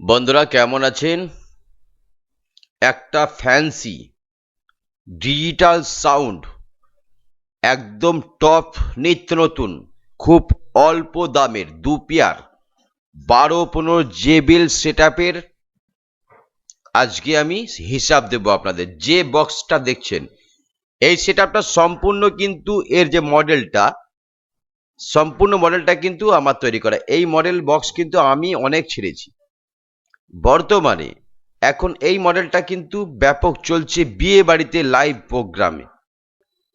বন্ধুরা, কেমন আছেন? একটা ফ্যান্সি ডিজিটাল সাউন্ড একদম টপ নিত্য নতুন, খুব অল্প দামের, দু পেয়ার, বারো পনেরো জেবিল সেট আপের আজকে আমি হিসাব দেব আপনাদের, যে বক্সটা দেখছেন, এই সেট আপটা সম্পূর্ণ কিন্তু এর যে মডেলটা সম্পূর্ণ মডেলটা কিন্তু আমার তৈরি করা। এই মডেল বক্স কিন্তু আমি অনেক ছেড়েছি। বর্তমানে এখন এই মডেলটা কিন্তু ব্যাপক চলছে বিয়ে বাড়িতে লাইভ প্রোগ্রামে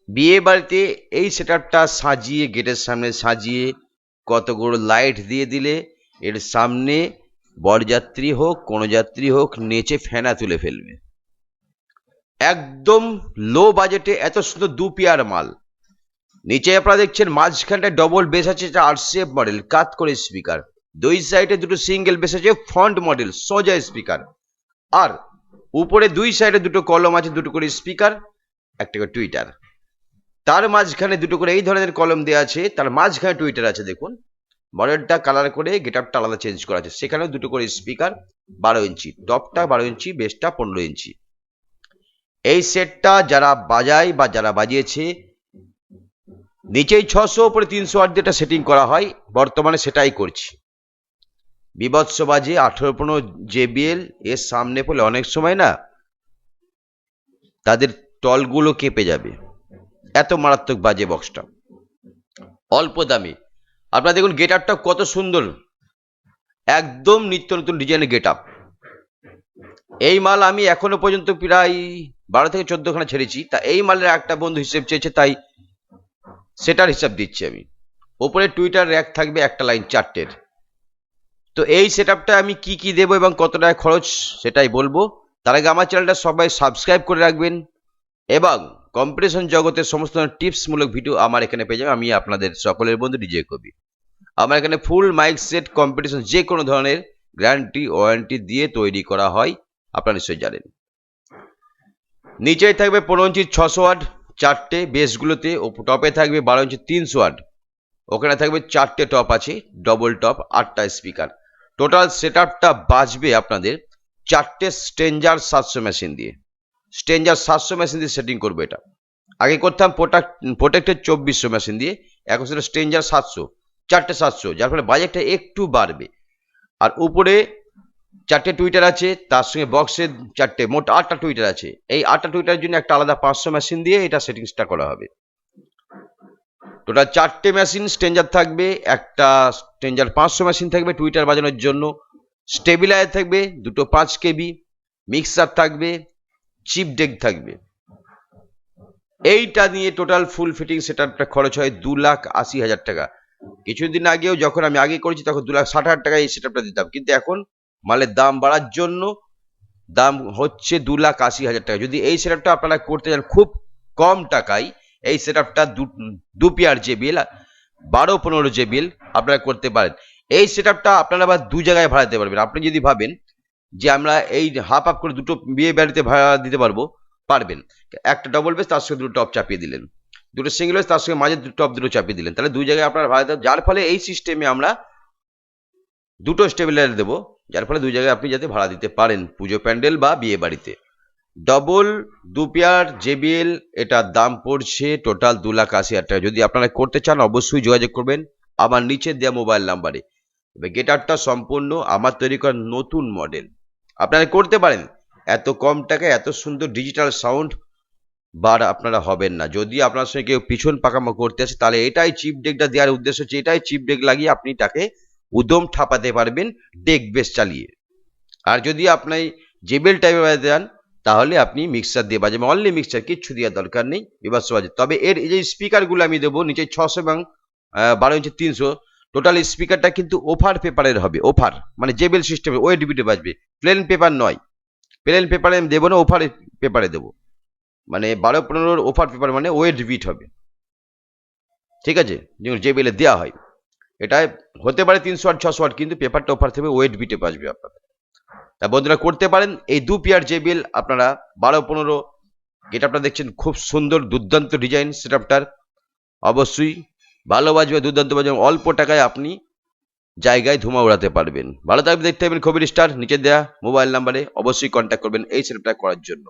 বিয়ে বাড়িতে এই সেটআপটা সাজিয়ে, গেটের সামনে সাজিয়ে, কতগুলো লাইট দিয়ে দিলে, এর সামনে বরযাত্রী হোক কোনো যাত্রী হোক, নেচে ফেনা তুলে ফেলবে। একদম লো বাজেটে এত সুন্দর দু পেয়ার মাল। নিচে আপনারা দেখছেন, মাঝখানটায় ডবল বেস আছে, এটা আরসিএফ মডেল কাত করে স্পিকার দুই সাইডে দুটো সিঙ্গেল বেস আছে, ফ্রন্ট মডেল, সোজা স্পিকার। আর উপরে দুই সাইডে দুটো কলম আছে, দুটো করে স্পিকার, একটা করে টুইটার। তার মাঝখানে দুটো করে এই ধরনের কলম দেওয়া আছে, তার মাঝখানে টুইটার আছে, দেখুন। মডেলটা কালার করে গেট আপটা আলাদা চেঞ্জ করা আছে। সেখানেও দুটো করে স্পিকার, বারো ইঞ্চি। টপটা বারো ইঞ্চি বেসটা পনেরো ইঞ্চি। এই সেটটা যারা বাজায় বা যারা বাজিয়েছে, নিচেই ছশো, উপরে তিনশো আট যেটা সেটিং করা হয়, বর্তমানে সেটাই করছি। বিভৎস বাজে আঠেরো পনেরো জেবিএল এর সামনে পড়লে অনেক সময় না তাদের টলগুলো কেঁপে যাবে। এত মারাত্মক বাজে বক্সটা অল্প দামি। আপনারা দেখুন গেট আপটা কত সুন্দর। একদম নিত্য নতুন ডিজাইনের গেট আপ এই মাল আমি এখনও পর্যন্ত প্রায় বারো থেকে চোদ্দখানা ছেড়েছি। তা এই মালের একটা বন্ধু হিসেব চেয়েছে, তাই সেটার হিসাব দিচ্ছি আমি। ওপরে টুইটার র্যাক থাকবে একটা লাইন চারটের। তো এই সেট আমি কি কি দেবো এবং কত টাকা খরচ সেটাই বলব। তার আগে আমার চ্যানেলটা সবাই সাবস্ক্রাইব করে রাখবেন এবং কম্পিটিশন জগতের সমস্ত টিপসমূলক ভিডিও আমার এখানে পেয়ে যাবেন। আমি আপনাদের সকলের বন্ধু ডিজে কবি। আমার এখানে ফুল মাইক সেট কম্পিটিশন যে কোনো ধরনের গ্যারান্টি ওয়ারেন্টি দিয়ে তৈরি করা হয়। আপনারা নিশ্চয়ই জানেন। নিচেই থাকবে পনেরো ইঞ্চি, ছশো ওয়াট চারটে বেসগুলোতে টপে থাকবে বারো ইঞ্চি, তিনশো ওয়াট। ওখানে থাকবে চারটে টপ আছে ডবল টপ আটটা স্পিকার টোটাল সেট আপটা বাজবে আপনাদের চারটে স্টেঞ্জার সাতশো মেশিন দিয়ে। স্টেঞ্জার সাতশো মেশিন দিয়ে সেটিং করবে এটা। আগে করতাম প্রোটাক্ট প্রোটেক্টের চব্বিশশো মেশিন দিয়ে, এখন সেটা স্টেঞ্জার সাতশো, চারটে সাতশো, যার ফলে বাজেটটা একটু বাড়বে। আর উপরে চারটে টুইটার আছে, তার সঙ্গে বক্সের চারটে, মোট আটটা টুইটার আছে। এই আটটা টুইটারের জন্য একটা আলাদা পাঁচশো মেশিন দিয়ে এটা সেটিংসটা করা হবে। টোটাল চারটে মেশিন স্টেঞ্জার থাকবে, একটা স্টেঞ্জার পাঁচশো মেশিন থাকবে টুইটার বাজানোর জন্য স্টেবিলাইজার থাকবে দুটো পাঁচ কেবি মিক্সার থাকবে চিপ ডেক থাকবে। এইটা নিয়ে টোটাল ফুল ফিটিং সেটআপটা খরচ হয় দু লাখ আশি হাজার টাকা। কিছুদিন আগেও যখন আমি আগে করেছি, তখন দু লাখ ষাট হাজার টাকা এই সেটআপটা দিতাম। কিন্তু এখন মালের দাম বাড়ার জন্য দাম হচ্ছে দু লাখ আশি হাজার টাকা। যদি এই সেটআপটা আপনারা করতে চান খুব কম টাকায় এই সেটআপটা দু পেয়ার যে বিল বারো, পনেরো যে বিল আপনারা করতে পারেন। এই সেটআপটা আপনারা আবার দু জায়গায় ভাড়া দিতে পারবেন। আপনি যদি ভাবেন যে আমরা এই হাফ হাফ করে দুটো বিয়ে বাড়িতে ভাড়া দিতে পারব, পারবেন। একটা ডবল বেস তার সঙ্গে দুটো টপ চাপিয়ে দিলেন। দুটো সিঙ্গেল বেস তার সঙ্গে মাঝে দুটো টপ দুটো চাপিয়ে দিলেন। তাহলে দুই জায়গায় আপনারা ভাড়া দেবেন যার ফলে এই সিস্টেমে আমরা দুটো স্টেবিলাইজার দেবো। যার ফলে দুই জায়গায় আপনি যাতে ভাড়া দিতে পারেন পুজো প্যান্ডেল বা বিয়ে বাড়িতে। ডবল দু পেয়ার জেবিএল এটার দাম পড়ছে টোটাল দু লাখ আশি হাজার টাকা। যদি আপনারা করতে চান, অবশ্যই যোগাযোগ করবেন আমার নিচে দেওয়া মোবাইল নাম্বারে গেটারটা সম্পূর্ণ আমার তৈরি করা নতুন মডেল আপনারা করতে পারেন। এত কম টাকায় এত সুন্দর ডিজিটাল সাউন্ড বার আপনারা হবেন না। যদি আপনার সঙ্গে কেউ পিছন পাকামো করতে আসে, তাহলে এটাই চিপ ডেকটা দেওয়ার উদ্দেশ্য হচ্ছে, এটাই চিপ ডেক লাগিয়ে আপনি তাকে উদম ঠাপাতে পারবেন ডেক বেস চালিয়ে। আর যদি আপনি জেবেল টাইপের চান তাহলে আপনি মিক্সার দিয়ে বাজাবেন। অনলি মিক্সার কিচ্ছু দেওয়ার দরকার নেই বিবাস বাজে তবে এর এই যে স্পিকারগুলো আমি দেবো, নিচে ছশো এবং বারো ইঞ্চি তিনশো টোটাল স্পিকারটা কিন্তু ওফার পেপারের হবে ওফার মানে জেবেল সিস্টেমে ওয়েট বিটে বাজবে। প্লেন পেপার নয়। প্লেন পেপারে আমি দেবো না ওফার পেপারে দেবো। মানে বারো পনেরোর ওফার পেপার মানে ওয়েট বিট হবে। ঠিক আছে? যেমন জেবেলে দেওয়া হয়। এটা হতে পারে তিনশো আট ছশো আট কিন্তু পেপারটা ওফার থেকে ওয়েট বিটে বাজবে আপনাদের। তা বন্ধুরা করতে পারেন। এই দু পেয়ার জেবিএল আপনারা বারো, পনেরো, এটা আপনারা দেখছেন খুব সুন্দর, দুর্দান্ত ডিজাইন সেট অবশ্যই ভালো বাজবে, দুর্দান্ত বাজবে অল্প টাকায় আপনি জায়গায় ধুমা উড়াতে পারবেন। ভালো থাকবে দেখতে পাবেন খবির স্টার, নিচে দেওয়া মোবাইল নাম্বারে অবশ্যই কন্ট্যাক্ট করবেন এই সেটআপটা করার জন্য।